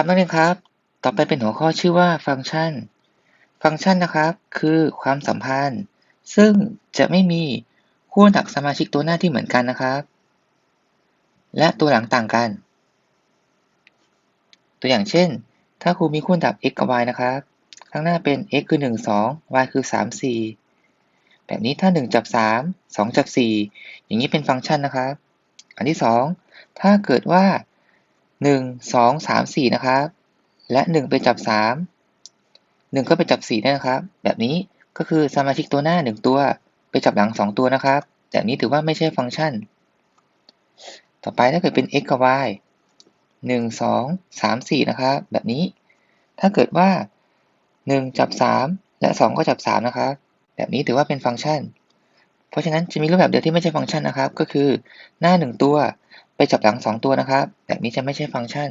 ครับนักเรียนครับ ต่อไปเป็นหัวข้อชื่อว่าฟังก์ชัน ฟังก์ชันนะครับ คือความสัมพันธ์ ซึ่งจะไม่มีคู่หลักสมาชิกตัวหน้าที่เหมือนกันนะครับ และตัวหลังต่างกัน ตัวอย่างเช่น ถ้าครูมีคู่ดับ x กับ y นะครับ ข้างหน้าเป็น x คือ 1 2 y คือ 3 4 แบบนี้ถ้า 1 จับ 3 2 จับ 4 อย่างนี้เป็นฟังก์ชันนะครับ อันที่ 2 ถ้าเกิดว่า 1 2 3 4 นะครับ และ 1 ไปจับ 3 1 ก็ไปจับ4ได้นะครับ แบบนี้ก็คือสมาชิกตัวหน้า 1 ตัว ไปจับหลัง 2 ตัวนะครับ แบบนี้ถือว่าไม่ใช่ฟังก์ชัน ต่อไปถ้าเกิดเป็น x กับ y 1 2 3 4 นะครับ แบบนี้ ถ้าเกิดว่า 1 จับ 3 และ 2 ก็จับ 3 นะครับ แบบนี้ถือว่าเป็นฟังก์ชัน เพราะฉะนั้นจะมีรูปแบบเดียวที่ไม่ใช่ฟังก์ชันนะครับ ก็คือหน้า 1 ตัว ไปจับหลัง 2 ตัวนะครับ แบบนี้จะไม่ใช่ฟังก์ชัน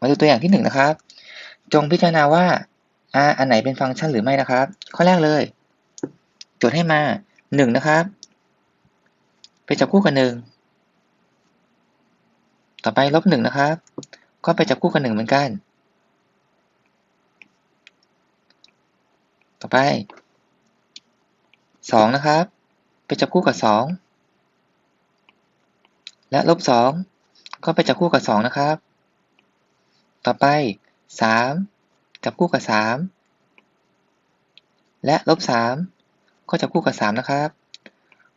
มาดูตัวอย่างที่ 1 นะครับ จงพิจารณาว่า r อันไหนเป็นฟังก์ชันหรือไม่นะครับ ข้อแรกเลย โจทย์ให้มา 1 นะครับ ไปจับคู่กับ 1 ต่อไปลบ1นะครับ ก็ไปจับคู่กับ 1 เหมือนกัน ต่อไป 2 นะครับ ไปจับคู่กับ 2 และลบ 2 ก็ไปจับคู่กับ 2 นะครับ ต่อไป 3 จับคู่กับ 3 และลบ 3 ก็จับคู่กับ 3 นะครับ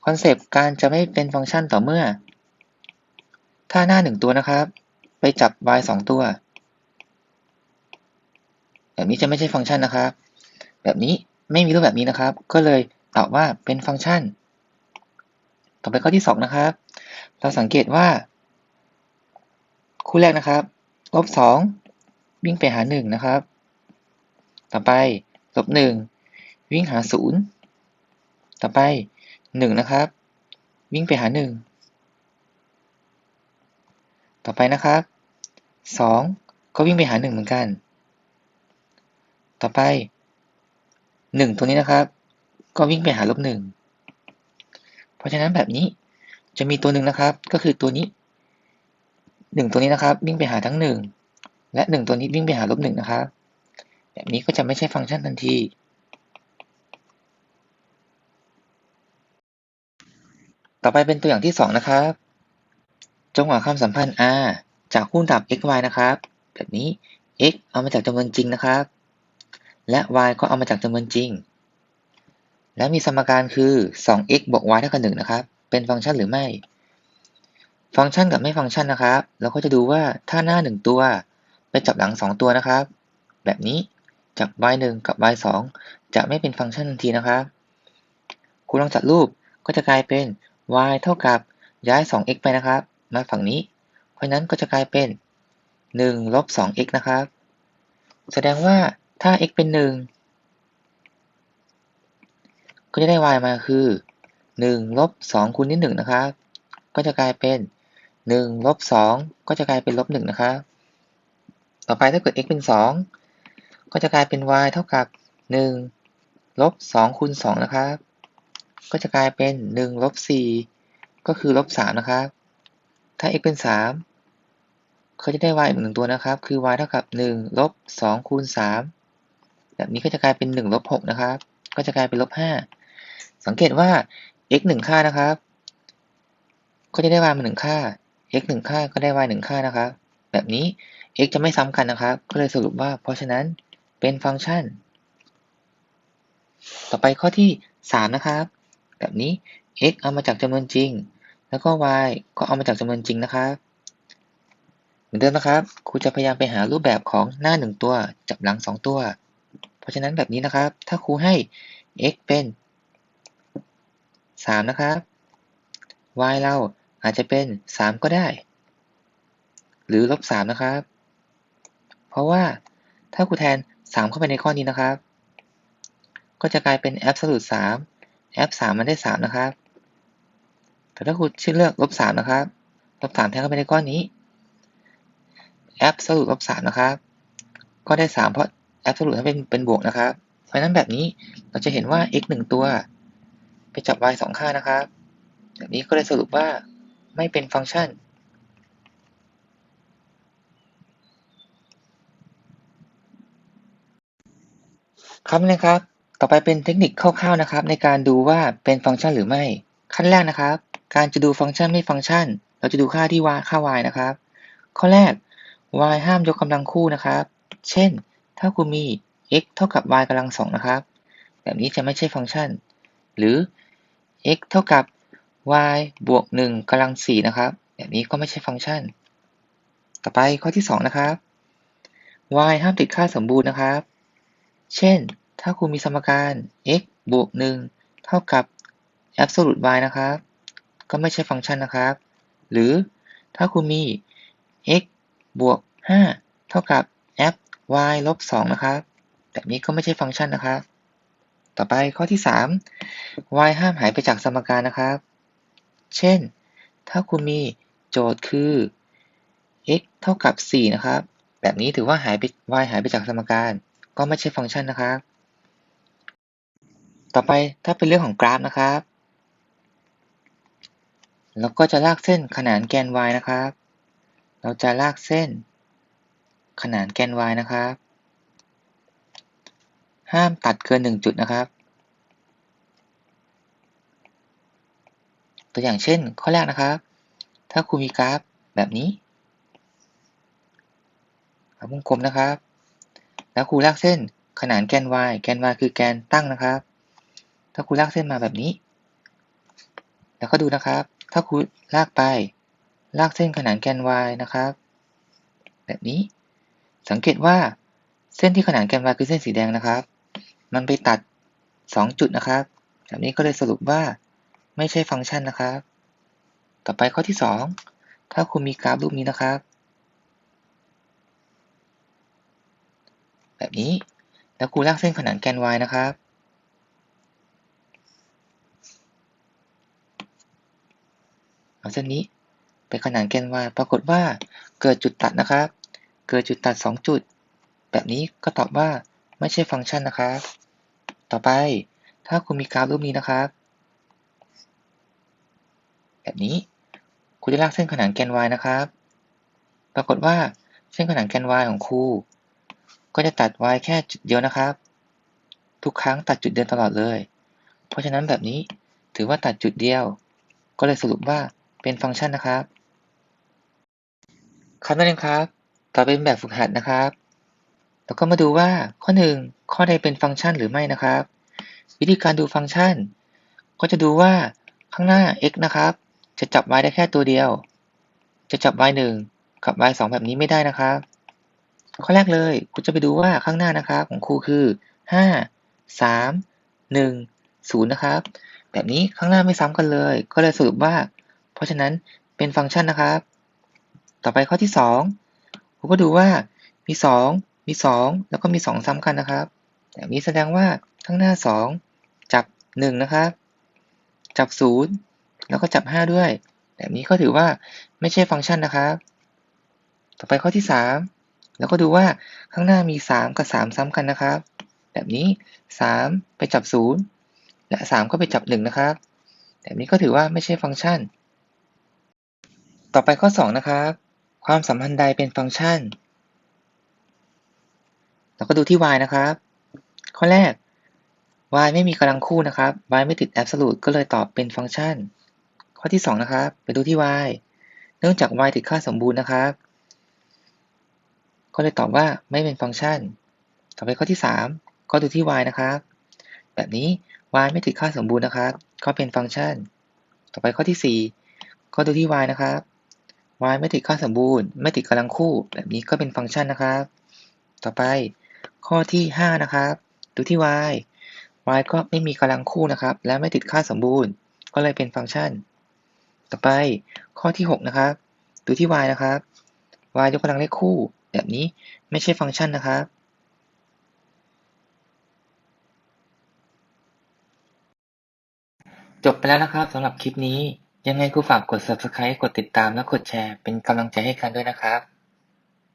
คอนเซปต์การจะไม่เป็นฟังก์ชันต่อเมื่อ ถ้าหน้า 1 ตัวนะครับ ไปจับ y 2 ตัว แบบนี้จะไม่ใช่ฟังก์ชันนะครับ แบบนี้ไม่มีรูปแบบนี้นะครับ ก็เลยตอบว่าเป็นฟังก์ชัน ต่อไปข้อที่ 2 นะครับ เราสังเกตว่า คู่แรกนะครับ ลบ 2 วิ่งไปหา 1 นะครับ ต่อไป ลบ 1 วิ่งหา 0 ต่อไป 1 นะครับ วิ่งไปหา 1 ต่อไปนะครับ 2 ก็วิ่งไปหา 1 เหมือนกัน ต่อไป 1 ตัวนี้นะครับ ก็วิ่งไปหาลบ 1 ราะฉะนั้นแบบนี้จะมีตัวหนึ่งนะครับ ก็คือตัวนี้ 1 ตัวนี้นะครับวิ่งไปหาทั้ง 1 และ 1 ตัวนี้วิ่งไปหาลบ1นะครับ แบบนี้ก็จะไม่ใช่ฟังก์ชันทันที ต่อไปเป็นตัวอย่างที่ 2 นะครับ จงหาความสัมพันธ์ r จากคู่ดับ x y นะครับ แบบนี้ x เอามาจากจำนวนจริงนะครับ และ y ก็เอามาจากจำนวนจริง และมีสมการคือ 2x บวก y เท่ากับ1นะครับ เป็นฟังก์ชันหรือไม่ ฟังก์ชันกับไม่ฟังก์ชันนะครับ เราก็จะดูว่าถ้าหน้า 1 ตัว ไปจับหลัง 2 ตัวนะครับ แบบนี้จาก y 1กับ y 2จะไม่เป็นฟังก์ชันทันทีนะครับครูลองจัดรูปก็จะกลายเป็น y เท่ากับย้าย 2x ไปนะครับ มาฝั่งนี้ เพราะนั้นก็จะกลายเป็น1ลบ 2x นะครับ แสดงว่าถ้า x เป็น 1 ก็จะได้ y มาคือ1ลบ2คูณที่1นะครับก็จะกลายเป็น1ลบ2ก็จะกลายเป็นลบ1นะครับต่อไปถ้าเกิด x เป็น 2 ก็จะกลายเป็น y เท่ากับ1ลบ2คูณ2นะครับก็จะกลายเป็น1ลบ4ก็คือลบ3นะครับถ้า x เป็น 3 เขาจะได้ y อีกหนึ่งตัวนะครับ คือ y เท่ากับ1ลบ2คูณ3แบบนี้ก็จะกลายเป็น1ลบ6นะครับ ก็จะกลายเป็นลบ5 สังเกตว่า x 1 ค่านะครับ ก็จะได้ y มา 1 ค่า x 1 ค่าก็ได้ y 1 ค่านะครับ แบบนี้ x จะไม่ซ้ำกันนะครับ ก็เลยสรุปว่า เพราะฉะนั้นเป็นฟังก์ชัน ต่อไปข้อที่ 3 นะครับ แบบนี้ x เอามาจากจำนวนจริง แล้วก็ y ก็เอามาจากจำนวนจริงนะครับเหมือนเดิมนะครับ ครูจะพยายามไปหารูปแบบของหน้า 1 ตัวจับหลัง 2 ตัว เพราะฉะนั้นแบบนี้นะครับ ถ้าครูให้ x เป็น 3 นะครับ y เราอาจจะเป็น 3 ก็ได้ หรือลบ 3 นะครับ เพราะว่าถ้าครูแทน 3 เข้าไปในข้อนี้นะครับ ก็จะกลายเป็น absolute 3 f 3มันได้ 3 นะครับ แต่ถ้าครูชื่อเลือกลบ 3 นะครับ ลบ 3 แทนเข้าไปในก้อนนี้ absolute ลบ 3 นะครับ ก็ได้ 3 เพราะ absolute ถ้าเป็นเป็นบวกนะครับ เพราะฉะนั้นแบบนี้เราจะเห็นว่า x 1 ตัว ไปจับ y 2ค่านะครับอย่างนี้ก็เลยสรุปว่าไม่เป็นฟังก์ชัน ครับนะครับ ต่อไปเป็นเทคนิคคร่าวๆนะครับ ในการดูว่าเป็นฟังก์ชันหรือไม่ ขั้นแรกนะครับ การจะดูฟังก์ชันไม่ฟังก์ชัน เราจะดูค่าที่ y ค่า y นะครับ ข้อแรก y ห้ามยกกำลังคู่นะครับ เช่น ถ้าคุณมี x เท่ากับ y กำลังสองนะครับ แบบนี้จะไม่ใช่ฟังก์ชัน หรือ x เท่ากับ y บวก1กำลัง4นะครับ แบบนี้ก็ไม่ใช่ฟังก์ชัน ต่อไปข้อที่ 2 นะครับ y ห้ามติดค่าสมบูรณ์นะครับ เช่น ถ้าคุณมีสมการ x บวก1เท่ากับ absolute y นะครับ ก็ไม่ใช่ฟังก์ชันนะครับ หรือถ้าคุณมี x บวก5เท่ากับ f y ลบ2นะครับ แบบนี้ก็ไม่ใช่ฟังก์ชันนะครับ ต่อไปข้อที่ 3 y ห้ามหายไปจากสมการนะครับ เช่น ถ้าคุณมีโจทย์คือ x เท่ากับ 4 นะครับ แบบนี้ถือว่าหายไป y หายไปจากสมการ ก็ไม่ใช่ฟังก์ชันนะครับ ต่อไปถ้าเป็นเรื่องของกราฟนะครับเราก็จะลากเส้นขนานแกน y นะครับ เราจะลากเส้น ขนานแกน y นะครับ ห้ามตัดเกิน1จุดนะครับ ตัวอย่างเช่นข้อแรกนะครับ ถ้าคุณมีกราฟแบบนี้วงกลมนะครับ แล้วครูลากเส้นขนานแกน y แกน y คือแกนตั้งนะครับ ถ้าครูลากเส้นมาแบบนี้ แล้วก็ดูนะครับ ถ้าครูลากไป ลากเส้นขนานแกน y นะครับ แบบนี้ สังเกตว่าเส้นที่ขนานแกน y คือเส้นสีแดงนะครับ มันไปตัด 2 จุดนะครับแบบนี้ก็เลยสรุปว่าไม่ใช่ฟังก์ชันนะครับ ต่อไปข้อที่ 2 ถ้าคุณมีกราฟรูปนี้นะครับ แบบนี้แล้วครูลากเส้นขนานแกน y นะครับ เอาเส้นนี้ไปขนานแกน y ปรากฏว่าเกิดจุดตัดนะครับ เกิดจุดตัด 2 จุด แบบนี้ก็ตอบว่าไม่ใช่ฟังก์ชันนะครับ ต่อไป ถ้าคุณมีกราฟรูปนี้นะครับ แบบนี้ คุณจะลากเส้นขนานแกน y นะครับ ปรากฏว่าเส้นขนานแกน y ของครูก็จะตัด y แค่จุดเดียวนะครับ ทุกครั้งตัดจุดเดียวตลอดเลย เพราะฉะนั้นแบบนี้ถือว่าตัดจุดเดียว ก็เลยสรุปว่าเป็นฟังก์ชันนะครับครับนั่นเองครับ ต่อเป็นแบบฝึกหัดนะครับ แล้วก็มาดูว่าข้อ 1 ข้อใดเป็นฟังก์ชันหรือไม่นะครับ วิธีการดูฟังก์ชัน ก็จะดูว่าข้างหน้า x นะครับ จะจับ y ได้แค่ตัวเดียว จะจับ y 1 กับ y 2 แบบนี้ไม่ได้นะครับ ข้อแรกเลยคุณจะไปดูว่าข้างหน้านะครับของครูคือ 5 3 1 0นะครับ แบบนี้ข้างหน้าไม่ซ้ำกันเลย ก็เลยสรุปว่า เพราะฉะนั้นเป็นฟังก์ชันนะครับ ต่อไปข้อที่2คุณก็ดูว่ามี 2 มี 2 แล้วก็มี 2 ซ้ำกันนะครับ แบบนี้แสดงว่าข้างหน้า 2 จับ 1 นะครับ จับ 0 แล้วก็จับ 5 ด้วย แบบนี้ก็ถือว่าไม่ใช่ฟังก์ชันนะครับ ต่อไปข้อที่ 3 แล้วก็ดูว่าข้างหน้ามี 3 กับ 3 ซ้ำกันนะครับ แบบนี้ 3 ไปจับ 0 และ 3 ก็ไปจับ 1 นะครับ แบบนี้ก็ถือว่าไม่ใช่ฟังก์ชัน ต่อไปข้อ 2 นะครับ ความสัมพันธ์ใดเป็นฟังก์ชัน เราก็ดูที่ y นะครับ ข้อแรก y ไม่มีกำลังคู่นะครับ y ไม่ติด absolute ก็เลยตอบเป็นฟังก์ชัน ข้อที่ 2 นะครับ ไปดูที่ y เนื่องจาก y ติดค่าสมบูรณ์นะครับ ก็เลยตอบว่าไม่เป็นฟังก์ชัน ต่อไปข้อที่ 3 ก็ดูที่ y นะครับ แบบนี้ y ไม่ติดค่าสมบูรณ์นะครับ ก็เป็นฟังก์ชัน ต่อไปข้อที่ 4 ก็ดูที่ y นะครับ y ไม่ติดค่าสมบูรณ์ ไม่ติดกำลังคู่ แบบนี้ก็เป็นฟังก์ชันนะครับ ต่อไป ข้อที่ 5 นะครับดูที่ y y ก็ไม่มีกำลังคู่นะครับ และไม่ติดค่าสมบูรณ์ ก็เลยเป็นฟังก์ชัน ต่อไปข้อที่ 6 นะครับ ดูที่ y นะครับ y ยกกำลังเลขคู่ แบบนี้ไม่ใช่ฟังก์ชันนะครับ จบไปแล้วนะครับสำหรับคลิปนี้ ยังไงครูฝากกด subscribe กดติดตามและกดแชร์เป็นกำลังใจให้กันด้วยนะครับ